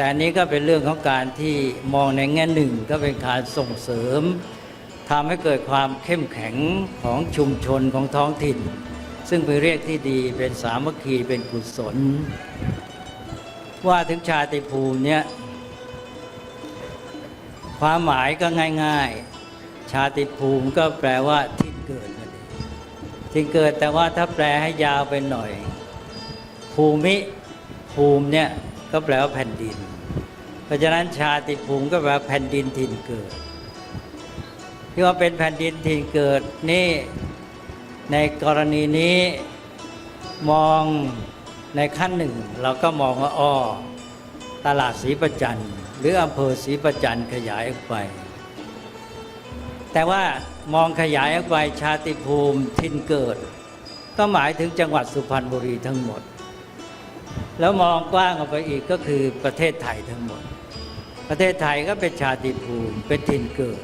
แต่อันนี้ก็เป็นเรื่องของการที่มองในแง่หนึ่งก็เป็นการส่งเสริมทำให้เกิดความเข้มแข็งของชุมชนของท้องถิ่น ซึ่งเป็นเรียกที่ดีเป็นสามัคคีเป็นกุศล ว่าถึงชาติภูมิเนี่ยความหมายก็ง่าย ๆ ชาติภูมิก็แปลว่าที่เกิดนั่นเองที่เกิดแต่ว่าถ้าแปลให้ยาวไปหน่อย ภูมิภูมิเนี่ย ก็แปลว่าแผ่นดิน เพราะฉะนั้นชาติภูมิก็แปลว่าแผ่นดินถิ่นเกิด ที่ว่าเป็นแผ่นดินถิ่นเกิดนี่ในกรณีนี้มองในขั้นหนึ่ง เราก็มองว่าอ้อตลาดศรีประจันหรืออำเภอศรีประจันขยายออกไป แต่ว่ามองขยายออกไปชาติภูมิถิ่นเกิด ก็หมายถึงจังหวัดสุพรรณบุรีทั้งหมด แล้วมองกว้างออกไปอีกก็คือประเทศไทยทั้งหมด ประเทศไทยก็เป็นชาติภูมิเป็นถิ่นเกิด